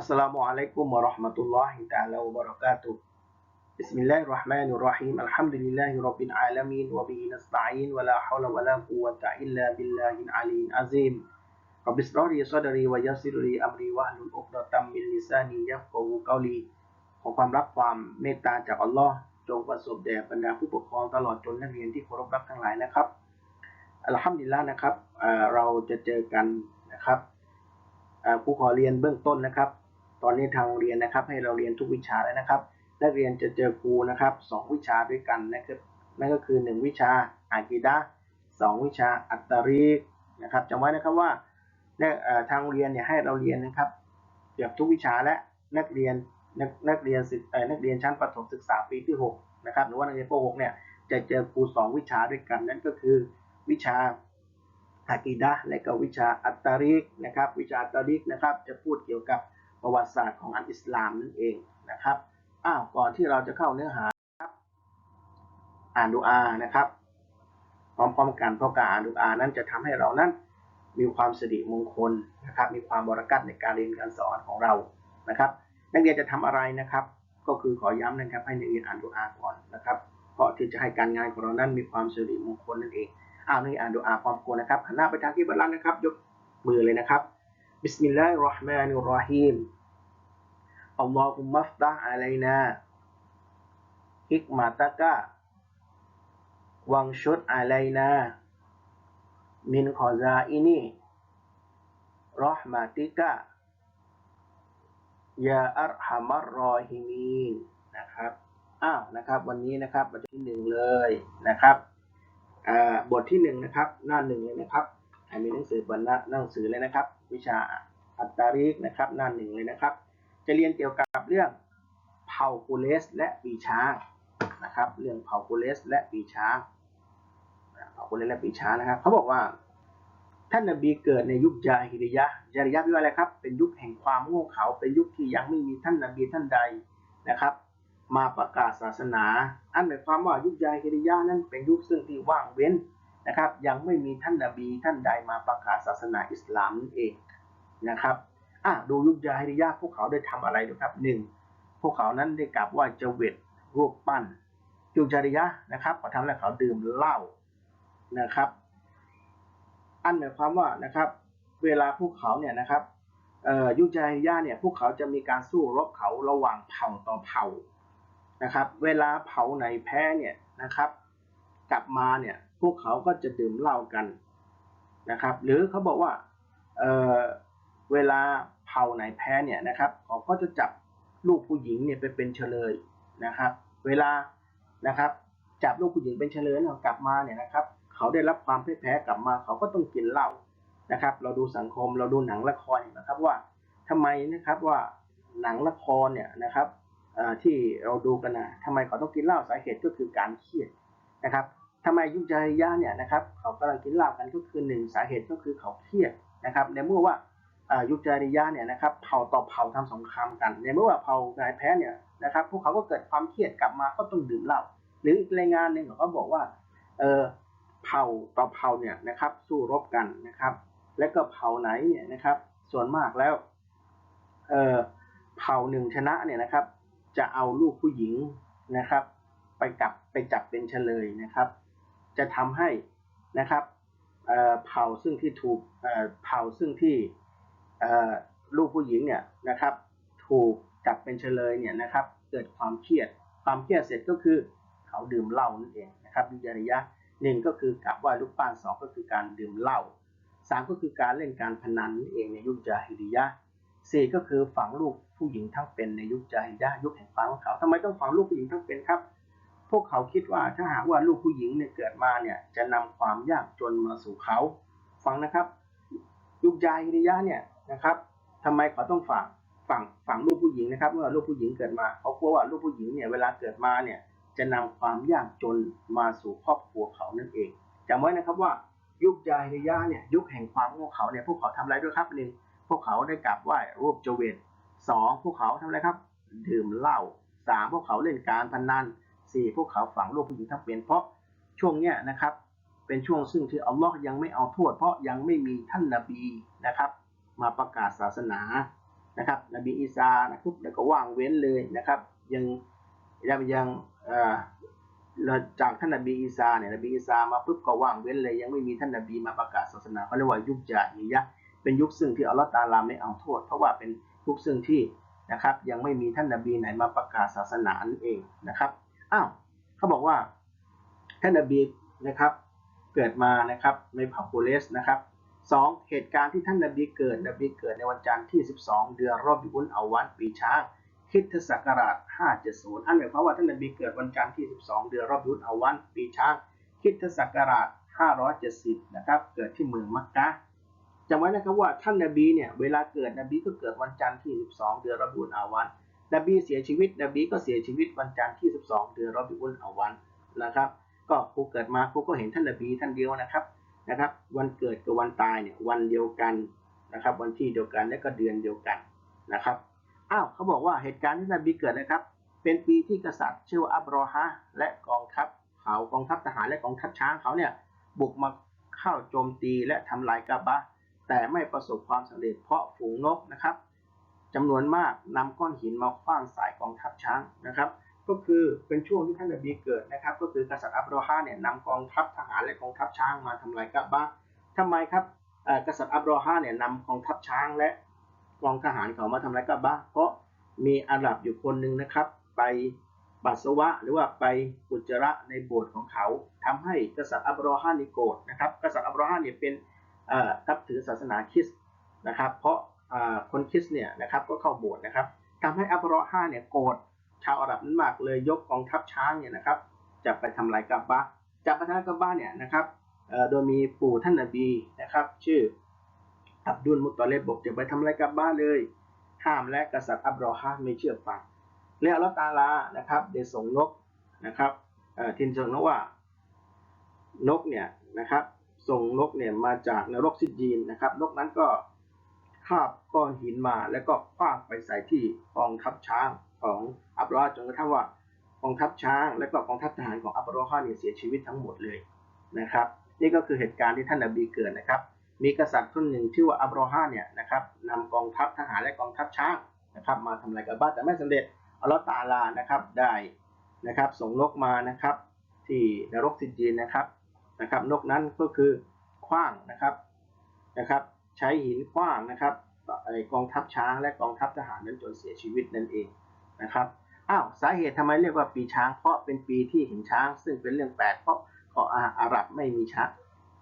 อัสสลามุอะลัยกุมวะเราะห์มะตุลลอฮิตะอาลาวะบะเราะกาตุฮ์บิสมิลลาฮิรเราะห์มานิรเราะฮีมอัลฮัมดุลิลลาฮิร็อบบิลอาลามีนวะบิฮินัสตะอีนวะลาฮาวละวะลากุวะตะอิลลาบิลลาฮิลอาลีลอะซีมร็อบบิสรอลีซอดรีวะยัสซิรลีอัมรีวะฮลุลอุกดะตัมมินลิซานียัฟกะฮูกอลีขอความรักความเมตตาจากอัลลอฮ์จงประสบแด่บรรดาผู้ปกครองตลอดจนนักเรียนที่เคารพรักทั้งหลายนะครับอัลฮัมดุลิลลาห์นะครับเอ่อเราจะเจอกันนะครับเอ่อผู้ขอเรียนเบื้องต้นนะครับ ตอนนี้ทางเรียนนะครับ ให้เราเรียนทุกวิชาแล้วนะครับ นักเรียนจะเจอครูนะครับสองวิชาด้วยกันนะครับนั่นก็คือหนึ่งวิชาอากีดะห์สองวิชาอัตตารีกนะครับจำไว้นะครับว่าเนี่ยทางเรียนเนี่ยให้เราเรียนนะครับเกือบทุกวิชาและนักเรียนนักนักเรียนศึกเอ่นักเรียนชั้นประถมศึกษาปีที่หกนะครับหรือว่านักเรียนป .6 เนี่ยจะเจอครูสองวิชาด้วยกันนั่นก็คือวิชาอากีดะและก็วิชาอัตตารีกนะครับ วิชาอัตตารีกนะครับ จะพูดเกี่ยวกับ ประวัติศาสตร์ของอันอิสลามนั่นเองนะครับอ้าวก่อนที่เราจะเข้าเนื้อหาครับอ่านดูอานะครับ พร้อมๆกันเพราะการอ่านดูอานั้นจะทำให้เรานั้นมีความสิริมงคลนะครับ มีความบริกัตในการเรียนการสอนของเรานะครับ นักเรียนจะทำอะไรนะครับ ก็คือขอย้ำนะครับให้นักเรียนอ่านดูอาก่อนนะครับ เพราะที่จะให้การงานของเรานั้นมีความสิริมงคลนั่นเองอ้าวนักเรียนอ่านดูอาพร้อมกันนะครับหันหน้าไปทางที่บัลลังก์นะครับ ยกมือเลยนะครับ บิสมิลลาฮิรเราะห์มานิรเราะฮีม اللهم افتح علينا حكمتك وانشر علينا من خزائن رحمتك يا أرحم الراحمين นะครับอ้าวนะครับ วันนี้นะครับบทที่หนึ่งเลยนะครับอ่าบทที่หนึ่งนะครับ หน้าหนึ่งเลยนะครับให้ มีหนังสือบรรณะหนังสือเลยนะครับ วิชาอัตตาริกนะครับหน้าหนึ่งเลยนะครับ จะเรียนเกี่ยวกับเรื่องเผ่ากูเลส และปีช้างนะครับ เรื่องเผ่ากูเลส และปีช้างเผ่ากูเลสและปีช้างนะครับเขาบอกว่าท่านนบีเกิดในยุคจาฮิริยะจาฮิริยะแปลว่าอะไรครับ เป็นยุคแห่งความโง่เขลาเป็นยุคที่ยังไม่มีท่านนบีท่านใดนะครับ มาประกาศศาสนา อันหมายความว่ายุคจาฮิริยะนั้นเป็นยุคซึ่งที่ว่างเว้น นะครับ ยังไม่มีท่านนบีท่านใดมาประกาศศาสนาอิสลามนั่นเองนะครับอะดูยุคยาฮิริยะพวกเขาได้ทำอะไรดูครับหนึ่งพวกเขานั้นได้กราบไหว้เจเวตรูปปั้นยุคยาฮิริยะนะครับเขาทำแล้วเขาดื่มเหล้านะครับ อันหมายความว่านะครับ เวลาพวกเขาเนี่ยนะครับเอ่อยุคยาฮิริยะเนี่ยพวกเขาจะมีการสู้รบเขาระหว่างเผ่าต่อเผ่านะครับ เวลาเผ่าไหนแพ้เนี่ยนะครับ กลับมาเนี่ย พวกเขาก็จะดื่มเหล้ากันนะครับ หรือเขาบอกว่าเออเวลาเผ่าไหนแพ้เนี่ยนะครับเขาก็จะจับลูกผู้หญิงเนี่ยไปเป็นเฉลยนะครับ เวลานะครับจับลูกผู้หญิงเป็นเฉลยเนี่ยกลับมาเนี่ยนะครับ เขาได้รับความพ่ายแพ้กลับมาเขาก็ต้องกินเหล้านะครับ เราดูสังคมเราดูหนังละครเห็นไหมครับว่าทำไมนะครับว่าหนังละครเนี่ยนะครับที่เราดูกันนะทำไมเขาต้องกินเหล้าสาเหตุก็คือการเครียดนะครับ ทำไมยุจาริยะเนี่ยนะครับเขากำลังกินเหล้ากันก็คือหนึ่งสาเหตุก็คือเขาเครียดนะครับ ในเมื่อว่ายุจาริยะเนี่ยนะครับเผ่าต่อเผ่าทำสงครามกัน ในเมื่อว่าเผ่านายแพ้เนี่ยนะครับพวกเขาก็เกิดความเครียดกลับมาก็ต้องดื่มเหล้าหรืออีกรายงานหนึ่งเขาบอกว่าเออเผ่าต่อเผ่าเนี่ยนะครับสู้รบกันนะครับ และก็เผ่าไหนเนี่ยนะครับ ส่วนมากแล้วเออเผ่าหนึ่งชนะเนี่ยนะครับ จะเอาลูกผู้หญิงนะครับ ไปกลับไปจับเป็นเฉลยนะครับ จะทำให้นะครับเผ่าซึ่งที่ถูกเผ่าซึ่งที่ลูกผู้หญิงเนี่ยนะครับ ถูกจับเป็นเฉลยเนี่ยนะครับ เกิดความเครียด ความเครียดเสร็จก็คือเขาดื่มเหล้านั่นเองนะครับยุจริยะหนึ่งก็คือกับว่าลูกป้านสองก็คือการดื่มเหล้าสามก็คือการเล่นการพนันนั่นเองในยุคจาฮิริยะสี่ก็คือฝังลูกผู้หญิงทั้งเป็นในยุคจาฮิริยะยุคแห่งความของเขาทำไมต้องฝังลูกผู้หญิงทั้งเป็นครับ พวกเขาคิดว่าถ้าหากว่าลูกผู้หญิงเนี่ยเกิดมาเนี่ยจะนำความยากจนมาสู่เขา ฟังนะครับ ยุคจาฮิริยะเนี่ยนะครับทำไมเขาต้องฝังฝังฝังลูกผู้หญิงนะครับ เมื่อลูกผู้หญิงเกิดมาเขากลัวว่าลูกผู้หญิงเนี่ยเวลาเกิดมาเนี่ยจะนำความยากจนมาสู่ครอบครัวเขานั่นเองจำไว้นะครับว่ายุคจาฮิยะเนี่ยยุคแห่งความโง่เขาเนี่ยพวกเขาทำอะไรด้วยครับหนึ่งพวกเขาได้กราบไหว้รูปเจเวตสองพวกเขาทำอะไรครับ ดื่มเหล้าสามพวกเขาเล่นการพนัน พวกเขาฝังลูกผู้หญิงทั้งเป็น เพราะช่วงเนี้ยนะครับ เป็นช่วงซึ่งที่อัลลอฮ์ยังไม่เอาโทษ เพราะยังไม่มีท่านนบีนะครับ มาประกาศศาสนานะครับ นบีอีสานะครับแล้วก็ว่างเว้นเลยนะครับ ยังยังยังเอ่อจากท่านนบีอีสาเนี่ยนบีอีสามาปุ๊บก็ว่างเว้นเลย ยังไม่มีท่านนบีมาประกาศศาสนาเขาเรียกว่ายุคจาฮิยะเป็นยุคซึ่งที่อัลลอฮฺตาลาไม่เอาโทษ เพราะว่าเป็นยุคซึ่งที่นะครับยังไม่มีท่านนบีไหนมาประกาศศาสนานั่นเองนะครับ อ้าวเขาบอกว่าท่านนบีนะครับเกิดมานะครับในเผ่ากุเรสนะครับสองเหตุการณ์ที่ท่านนบีเกิดนบีเกิดในวันจันทร์ที่ 12 เดือนรอบบิอุนอาวันปีช้างคิดศักราช 570อันหมายความว่าท่านนบีเกิดวันจันทร์ที่ 12 เดือนรอบบิอุนอาวันปีช้างคิดศักราช 570 นะครับเกิดที่เมืองมักกะจำไว้นะครับว่าท่านนบีเนี่ยเวลาเกิดนบีก็เกิดวันจันทร์ที่ 12 เดือนรอบบิอุนอาวัน นบีเสียชีวิตนบีก็เสียชีวิตวันจันทร์ที่ 12 เดือนรอบิอุนอาวันนะครับ ก็ครูเกิดมาครูก็เห็นท่านนบีท่านเดียวนะครับนะครับ วันเกิดกับวันตายเนี่ยวันเดียวกันนะครับ วันที่เดียวกันและก็เดือนเดียวกันนะครับอ้าวเขาบอกว่าเหตุการณ์ที่นบีเกิดนะครับ เป็นปีที่กษัตริย์ชื่อว่าอับรอฮะและกองทัพเขากองทัพทหารและกองทัพช้างเขาเนี่ยบุกมาเข้าโจมตีและทำลายกาบะแต่ไม่ประสบความสำเร็จเพราะฝูงนกนะครับ จำนวนมากนำก้อนหินมาคว้างใส่กองทัพช้างนะครับ ก็คือเป็นช่วงที่ท่านนบีเกิดนะครับ ก็คือกษัตริย์อับราฮาเนี่ยนำกองทัพทหารและกองทัพช้างมาทำลายกะบะทำไมครับกษัตริย์อับราฮาเนี่ยนำกองทัพช้างและกองทหารเขามาทำลายกะบะเพราะมีอาหรับอยู่คนหนึ่งนะครับ ไปปัสสาวะหรือว่าไปอุจจาระในโบสถ์ของเขาทำให้กษัตริย์อับราฮานี่โกรธนะครับ กษัตริย์อับราฮาเนี่ยเป็นนับถือศาสนาคริสต์นะครับ เพราะ คนคิสเนี่ยนะครับก็เข้าโบสถ์นะครับทำให้อับราฮาเนี่ยโกรธชาวอาหรับนั้นมากเลยยกกองทัพช้างเนี่ยนะครับจะไปทำลายกาบะจะไปทำลายกาบะเนี่ยนะครับโดยมีปู่ท่านนบีนะครับ ชื่ออับดุลมุตตอเลบบอกจะไปทำลายกาบะเลย ห้ามและกษัตริย์อับรอฮาไม่เชื่อฟังแล้วอัลตาลานะครับได้ส่งนกนะครับทินเชิงนกว่านกเนี่ยนะครับส่งนกเนี่ยมาจากนรกซิจีนนะครับ นกนั้นก็ คาบก้อนหินมาแล้วก็คว้างไปใส่ที่กองทัพช้างของอับราจนกระทั่งว่ากองทัพช้าง และก็กองทัพทหารของอับราฮาเนี่ยเสียชีวิตทั้งหมดเลยนะครับ นี่ก็คือเหตุการณ์ที่ท่านนบีเกิดนะครับ มีกษัตริย์คนหนึ่งชื่อว่าอับราฮาเนี่ยนะครับนำกองทัพทหารและกองทัพช้างนะครับ มาทำลายกาบ้าแต่ไม่สำเร็จอัลลอฮฺตาลานะครับได้นะครับส่งนกมานะครับ ที่นรกซิจีนนะครับนะครับ นกนั้นก็คือคว้างนะครับนะครับ ใช้หินคว้างนะครับกองทัพช้างและกองทัพทหารนั้นจนเสียชีวิตนั่นเองนะครับอ้าวสาเหตุทำไมเรียกว่าปีช้าง เพราะเป็นปีที่เห็นช้าง ซึ่งเป็นเรื่องแปลกเพราะเกาะอาหรับไม่มีช้าง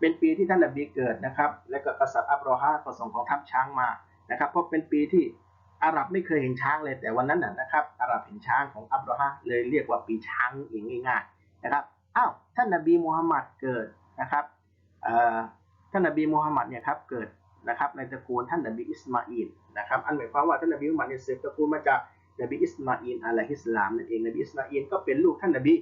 เป็นปีที่ท่านนบีเกิดนะครับ และก็กษัตริย์อับรอฮาก็ส่งของทัพช้างมานะครับ เพราะเป็นปีที่อาหรับไม่เคยเห็นช้างเลยแต่วันนั้นนะครับอาหรับเห็นช้างของอับรอฮาเลยเรียกว่าปีช้างอย่างง่ายๆนะครับอ้าวท่านนบีมูฮัมมัดเกิดนะครับท่านนบีมูฮัมมัดเนี่ยครับเกิด นะครับในตระกูลท่านนบีอิสมาอิลนะครับอันหมายความว่าท่านนบีมูฮัมมัดเนี่ยสืบตระกูลมาจากนบีอิสมาอินอะลัยฮิสลามนั่นเองนบีอิสมาอินก็เป็นลูกท่านนบี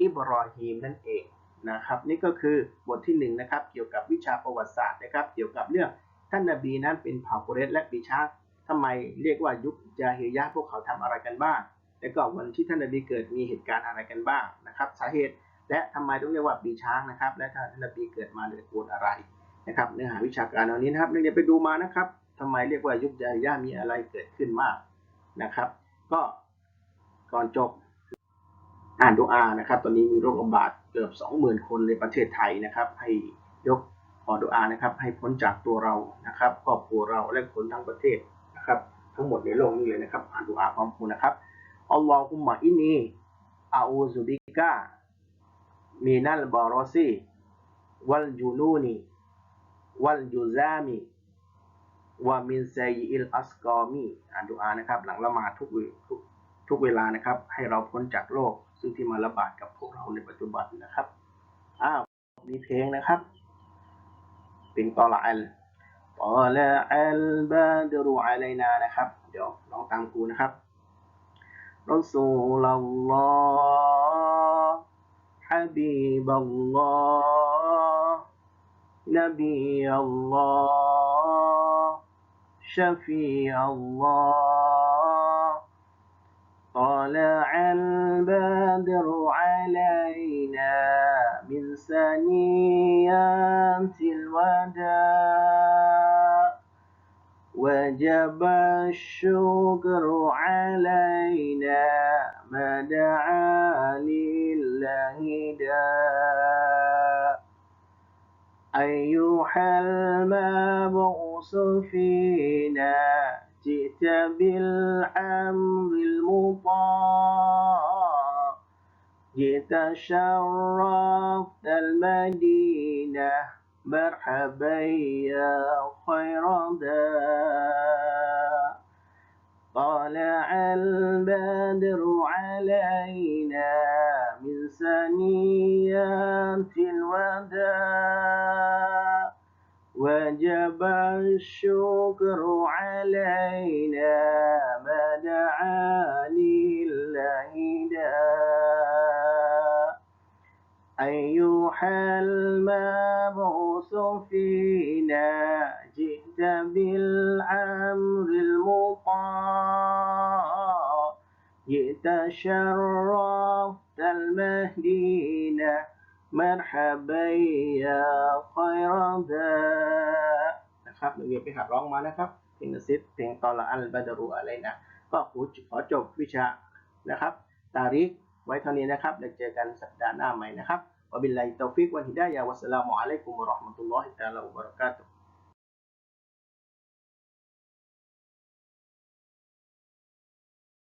อิบรอฮีมนั่นเองนะครับนี่ก็คือบทที่1นนะครับเกี่ยวกับวิชาประวัติศาสตร์นะครับเกี่ยวกับเรื่องท่านนบีนั้นเป็นเผ่ากุเรชและปีชาทำไมเรียกว่ายุคจาฮิยะพวกเขาทำอะไรกันบ้าง และก็วันที่ท่านนบีเกิดมีเหตุการณ์อะไรกันบ้างนะครับ สาเหตุและทำไมต้องเรียกว่าปีช้างนะครับ และท่านนบีเกิดมาในตระกูลอะไร นะครับเนื้อหาวิชาการเหล่านี้นะครับนักเรียนไปดูมานะครับทำไมเรียกว่ายุคจาฮิยะมีอะไรเกิดขึ้นมากนะครับ ก็ก่อนจบอ่านดูอานะครับ ตอนนี้มีโรคระบาดเกือบ 20,000 คนในประเทศไทยนะครับ ให้ยกขอดูอานะครับ ให้พ้นจากตัวเรานะครับครอบครัวเราและคนทั้งประเทศนะครับ ทั้งหมดในโลกนี้เลยนะครับ อ่านดูอาพร้อมกันนะครับอัลลอฮุมะอินีอาอูซุบิกะมีนัลบารอซีวัลจูนูนี วัลจูซามีวามินไซอิลอัสกอมีอ่านดูอานะครับ หลังละหมาดทุกทุกทุกเวลานะครับ ให้เราพ้นจากโรคซึ่งที่มาระบาดกับพวกเราในปัจจุบันนะครับอ้าวมีเพลงนะครับเป็นตอละอัลตอละอัลบาดรุอะลัยนานะครับ เดี๋ยวลองตามกูนะครับรอซูลัลลอฮ์ฮะบีบัลลอฮ์ نبي الله شفيع الله. طلع البدر علينا من ثنيات الوداع. وجب الشكر علينا ما دعا لله داع. أيها المبعوث فينا جئت بالأمر المطاع جئت شرفت المدينة. مرحبا يا خير داء طلع البدر علينا وجب الشكر علينا ما دعا لله داء. أيها المبعوث فينا جئت بالأمر المطاع. جئت شرفت المدينة مرحبا يا خير داء. นะครับนักเรียนไปหัดร้องมานะครับเพลงซิดเพลงตอละอันบาดารูอะไรนะก็ขอจบวิชานะครับ ตาริกไว้เท่านี้นะครับเดี๋ยวเจอกันสัปดาห์หน้าใหม่นะครับวบิลลาฮิตตอฟิกวันฮิดายะวัสสลามุอะลัยกุมุรราะห์มะตุลลอฮิตะอาลาอุบะเราะกาตุ